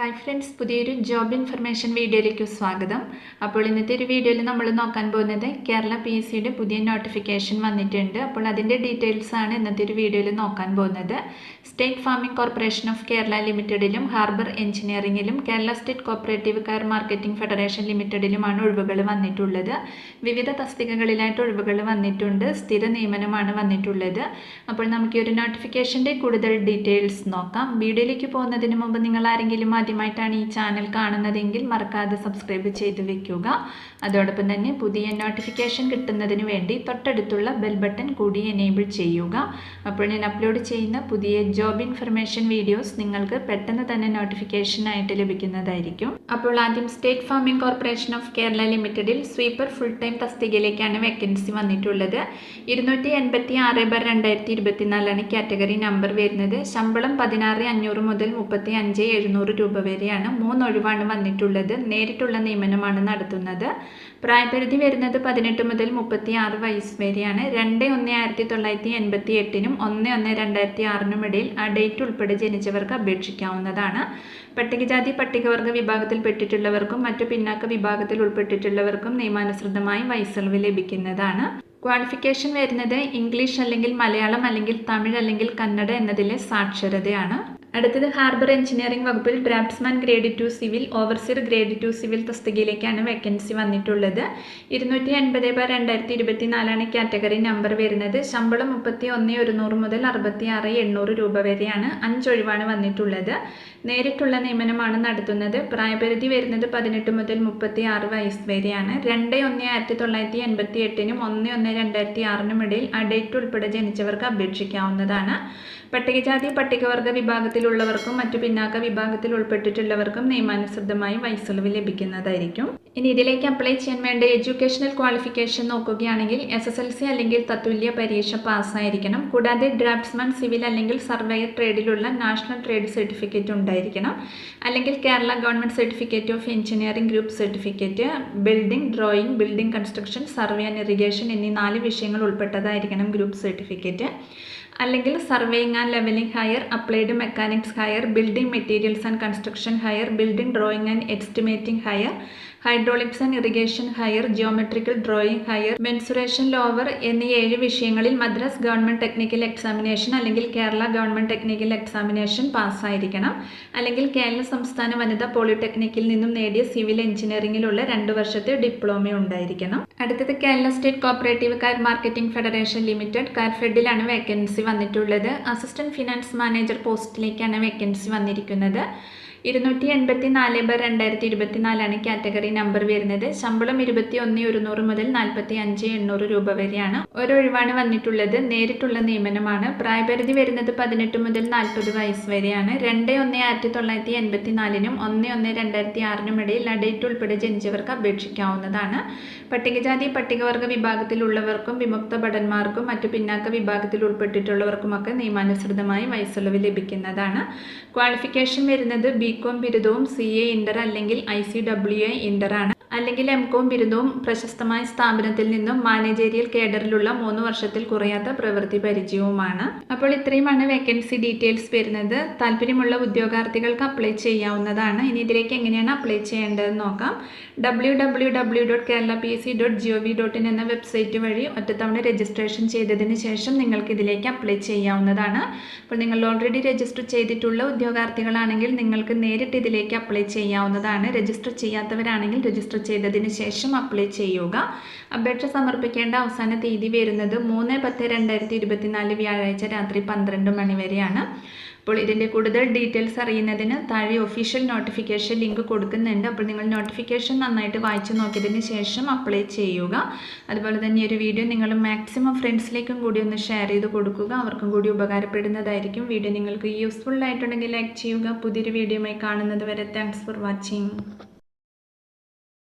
Hi friends പുതിയൊരു job information വീഡിയോയിലേക്ക് സ്വാഗതം. അപ്പോൾ ഇന്നത്തെ ഒരു വീഡിയോയിൽ നമ്മൾ നോക്കാൻ പോകുന്നത് കേരള പി എസ് സിയുടെ പുതിയ നോട്ടിഫിക്കേഷൻ വന്നിട്ടുണ്ട്. അപ്പോൾ അതിന്റെ ഡീറ്റെയിൽസ് ആണ് ഇന്നത്തെ ഒരു വീഡിയോയിൽ നോക്കാൻ പോകുന്നത്. State farming corporation of Kerala ലിമിറ്റഡിലും harbour എഞ്ചിനീയറിംഗിലും Kerala state cooperative coir marketing federation ലിമിറ്റഡിലുമാണ് ഒഴിവുകൾ വന്നിട്ടുള്ളത്. വിവിധ തസ്തികകളിലായിട്ട് ഒഴിവുകൾ വന്നിട്ടുണ്ട്. സ്ഥിര നിയമനമാണ് വന്നിട്ടുള്ളത്. അപ്പോൾ നമുക്ക് ഈ ഒരു നോട്ടിഫിക്കേഷന്റെ കൂടുതൽ ഡീറ്റെയിൽസ് നോക്കാം. വീഡിയോയിലേക്ക് പോകുന്നതിന് മുമ്പ് നിങ്ങൾ ആരെങ്കിലും ആദ്യമായിട്ടാണ് ഈ ചാനൽ കാണുന്നതെങ്കിൽ മറക്കാതെ സബ്സ്ക്രൈബ് ചെയ്ത് വെക്കുക. അതോടൊപ്പം തന്നെ പുതിയ നോട്ടിഫിക്കേഷൻ കിട്ടുന്നതിന് വേണ്ടി തൊട്ടടുത്തുള്ള ബെൽ ബട്ടൺ കൂടി എനേബിൾ ചെയ്യുക. അപ്പോൾ ഞാൻ അപ്ലോഡ് ചെയ്യുന്ന പുതിയ ജോബ് ഇൻഫർമേഷൻ വീഡിയോസ് നിങ്ങൾക്ക് പെട്ടെന്ന് തന്നെ നോട്ടിഫിക്കേഷൻ ആയിട്ട് ലഭിക്കുന്നതായിരിക്കും. അപ്പോൾ ആദ്യം state farming corporation of Kerala ലിമിറ്റഡിൽ സ്വീപ്പർ ഫുൾ ടൈം തസ്തികയിലേക്കാണ് വേക്കൻസി വന്നിട്ടുള്ളത്. ഇരുന്നൂറ്റി എൺപത്തി ആറ് ബർ രണ്ടായിരത്തി ഇരുപത്തിനാലാണ് കാറ്റഗറി നമ്പർ വരുന്നത്. ശമ്പളം പതിനാറ് അഞ്ഞൂറ് മുതൽ മുപ്പത്തി അഞ്ച് എഴുന്നൂറ് രൂപ വരെയാണ് മൂന്ന് ഒഴിവാണ് വന്നിട്ടുള്ളത്. നേരിട്ടുള്ള നിയമനമാണ് നടത്തുന്നത്. പ്രായപരിധി വരുന്നത് പതിനെട്ട് മുതൽ മുപ്പത്തി ആറ് വയസ്സ് വരെയാണ്. രണ്ട് ഒന്ന് ആയിരത്തി തൊള്ളായിരത്തി എൺപത്തി എട്ടിനും ഒന്ന് ഒന്ന് രണ്ടായിരത്തി ആറിനും ഇടയിൽ ആ ഡേറ്റ് ഉൾപ്പെടെ ജനിച്ചവർക്ക് അപേക്ഷിക്കാവുന്നതാണ്. പട്ടികജാതി പട്ടികവർഗ വിഭാഗത്തിൽപ്പെട്ടിട്ടുള്ളവർക്കും മറ്റു പിന്നാക്ക വിഭാഗത്തിൽ ഉൾപ്പെട്ടിട്ടുള്ളവർക്കും നിയമാനുസൃതമായി വയസ്സളവ് ലഭിക്കുന്നതാണ്. ക്വാളിഫിക്കേഷൻ വരുന്നത് ഇംഗ്ലീഷ് അല്ലെങ്കിൽ മലയാളം അല്ലെങ്കിൽ തമിഴ് അല്ലെങ്കിൽ കന്നഡ എന്നതിലെ സാക്ഷരതയാണ്. അടുത്തത് ഹാർബർ എഞ്ചിനീയറിംഗ് വകുപ്പിൽ draftsman grade two civil overseer grade two civil തസ്തികയിലേക്കാണ് vacancy വന്നിട്ടുള്ളത്. ഇരുന്നൂറ്റി എൺപത് ബാർ രണ്ടായിരത്തി ഇരുപത്തി നാലാണ് കാറ്റഗറി നമ്പർ വരുന്നത്. ശമ്പളം മുപ്പത്തി ഒന്ന് ഒരുന്നൂറ് മുതൽ അറുപത്തി ആറ് എണ്ണൂറ് രൂപ വരെയാണ് അഞ്ചൊഴിവാണ് വന്നിട്ടുള്ളത്. നേരിട്ടുള്ള നിയമനമാണ് നടത്തുന്നത്. പ്രായപരിധി വരുന്നത് പതിനെട്ട് മുതൽ മുപ്പത്തി ആറ് വയസ്സ് വരെയാണ്. രണ്ട് ഒന്ന് ആയിരത്തി തൊള്ളായിരത്തി എൺപത്തി എട്ടിനും ഒന്ന് ഒന്ന് രണ്ടായിരത്തി ആറിനും ഇടയിൽ അഡേറ്റ് ഡേറ്റ് ഉൾപ്പെടെ ജനിച്ചവർക്ക് അപേക്ഷിക്കാവുന്നതാണ്. പട്ടികജാതി പട്ടികവർഗ വിഭാഗത്തിലുള്ളവർക്കും മറ്റു പിന്നാക്ക വിഭാഗത്തിൽ ഉൾപ്പെട്ടിട്ടുള്ളവർക്കും നിയമാനുസൃതമായി വയസ്സിളവ് ലഭിക്കുന്നതായിരിക്കും. ഇനി ഇതിലേക്ക് അപ്ലൈ ചെയ്യാൻ വേണ്ട എഡ്യൂക്കേഷണൽ ക്വാളിഫിക്കേഷൻ നോക്കുകയാണെങ്കിൽ എസ് എസ് എൽ സി അല്ലെങ്കിൽ തത്തുല്യ പരീക്ഷ പാസ്സായിരിക്കണം. കൂടാതെ ഡ്രാഫ്റ്റ്സ്മാൻ സിവിൽ അല്ലെങ്കിൽ സർവേയർ ട്രേഡിലുള്ള നാഷണൽ ട്രേഡ് സർട്ടിഫിക്കറ്റ് ഉണ്ടായിരിക്കണം. അല്ലെങ്കിൽ Kerala government certificate of engineering group certificate building drawing building construction survey and irrigation എന്നീ നാല് വിഷയങ്ങൾ ഉൾപ്പെട്ടതായിരിക്കണം ഗ്രൂപ്പ് സർട്ടിഫിക്കറ്റ് അല്ലെങ്കിൽ surveying and levelling higher applied mechanics higher building materials and construction higher building drawing and estimating higher hydraulics and irrigation higher geometrical drawing higher mensuration lower എന്നീ ഏഴ് വിഷയങ്ങളിൽ Madras government technical examination അല്ലെങ്കിൽ Kerala government technical examination പാസ്സായിരിക്കണം. അല്ലെങ്കിൽ കേരള സംസ്ഥാന വനിതാ പോളിടെക്നിക്കിൽ നിന്നും നേടിയ സിവിൽ എഞ്ചിനീയറിംഗിലുള്ള രണ്ട് വർഷത്തെ ഡിപ്ലോമ ഉണ്ടായിരിക്കണം. അടുത്തത് Kerala state cooperative coir marketing federation limited കയർഫെഡിലാണ് vacancy. വന്നിട്ടുള്ളത്. അസിസ്റ്റന്റ് ഫിനാൻസ് മാനേജർ പോസ്റ്റിലേക്കാണ് വേക്കൻസി വന്നിരിക്കുന്നത്. ഇരുന്നൂറ്റി എൺപത്തി നാല് ബർ രണ്ടായിരത്തി ഇരുപത്തിനാലാണ് കാറ്റഗറി നമ്പർ വരുന്നത്. ശമ്പളം ഇരുപത്തി ഒന്ന് ഒരുന്നൂറ് മുതൽ നാൽപ്പത്തി അഞ്ച് എണ്ണൂറ് രൂപ വരെയാണ്. ഒരൊഴിവാണ് വന്നിട്ടുള്ളത്. നേരിട്ടുള്ള നിയമനമാണ്. പ്രായപരിധി വരുന്നത് പതിനെട്ട് മുതൽ നാൽപ്പത് വയസ്സ് വരെയാണ്. രണ്ട് ഒന്ന് ആയിരത്തി തൊള്ളായിരത്തി എൺപത്തി നാലിനും ഒന്ന് ഒന്ന് രണ്ടായിരത്തി ആറിനും ഇടയിൽ അഡേറ്റ് ഉൾപ്പെടെ ജനിച്ചവർക്ക് അപേക്ഷിക്കാവുന്നതാണ്. പട്ടികജാതി പട്ടികവർഗ വിഭാഗത്തിലുള്ളവർക്കും വിമുക്ത ഭടന്മാർക്കും മറ്റു പിന്നാക്ക വിഭാഗത്തിൽ ഉൾപ്പെട്ടിട്ടുള്ളവർക്കുമൊക്കെ നിയമാനുസൃതമായി വയസ്സുള്ളവ് ലഭിക്കുന്നതാണ്. ക്വാളിഫിക്കേഷൻ വരുന്നത് ബി കോം ബിരുദവും സി എ ഇന്റർ അല്ലെങ്കിൽ I C W A inter ആണ്. അല്ലെങ്കിൽ എം കോം ബിരുദവും പ്രശസ്തമായ സ്ഥാപനത്തിൽ നിന്നും മാനേജേരിയൽ കേഡറിലുള്ള മൂന്ന് വർഷത്തിൽ കുറയാത്ത പ്രവൃത്തി പരിചയവുമാണ്. അപ്പോൾ ഇത്രയുമാണ് വേക്കൻസി ഡീറ്റെയിൽസ് വരുന്നത്. താല്പര്യമുള്ള ഉദ്യോഗാർത്ഥികൾക്ക് അപ്ലൈ ചെയ്യാവുന്നതാണ്. ഇനി ഇതിലേക്ക് എങ്ങനെയാണ് അപ്ലൈ ചെയ്യേണ്ടതെന്ന് നോക്കാം. W W W dot Kerala P S C dot G O V dot in എന്ന വെബ്സൈറ്റ് വഴി ഒറ്റത്തവണ രജിസ്ട്രേഷൻ ചെയ്തതിന് ശേഷം നിങ്ങൾക്ക് ഇതിലേക്ക് അപ്ലൈ ചെയ്യാവുന്നതാണ്. അപ്പോൾ നിങ്ങൾ ഓൾറെഡി രജിസ്റ്റർ ചെയ്തിട്ടുള്ള ഉദ്യോഗാർത്ഥികളാണെങ്കിൽ നിങ്ങൾക്ക് നേരിട്ട് ഇതിലേക്ക് അപ്ലൈ ചെയ്യാവുന്നതാണ്. രജിസ്റ്റർ ചെയ്യാത്തവരാണെങ്കിൽ രജിസ്റ്റർ ചെയ്തതിന് ശേഷം അപ്ലൈ ചെയ്യുക. അപേക്ഷ സമർപ്പിക്കേണ്ട അവസാന തീയതി വരുന്നത് മൂന്ന് പത്ത് രണ്ടായിരത്തി ഇരുപത്തിനാല് വ്യാഴാഴ്ച രാത്രി പന്ത്രണ്ട് മണി വരെയാണ്. അപ്പോൾ ഇതിന്റെ കൂടുതൽ ഡീറ്റെയിൽസ് അറിയുന്നതിന് താഴെ ഒഫീഷ്യൽ നോട്ടിഫിക്കേഷൻ ലിങ്ക് കൊടുക്കുന്നുണ്ട്. അപ്പോൾ നിങ്ങൾ നോട്ടിഫിക്കേഷൻ നന്നായിട്ട് വായിച്ചു നോക്കിയതിന് ശേഷം അപ്ലൈ ചെയ്യുക. അതുപോലെ തന്നെ ഒരു വീഡിയോ നിങ്ങൾ മാക്സിമം ഫ്രണ്ട്സിലേക്കും കൂടി ഒന്ന് ഷെയർ ചെയ്ത് കൊടുക്കുക. അവർക്കും കൂടി ഉപകാരപ്പെടുന്നതായിരിക്കും. വീഡിയോ നിങ്ങൾക്ക് യൂസ്ഫുൾ ആയിട്ടുണ്ടെങ്കിൽ ലൈക്ക് ചെയ്യുക. പുതിയൊരു വീഡിയോയുമായി കാണുന്നത് വരെ താങ്ക്സ് ഫോർ വാച്ചിങ്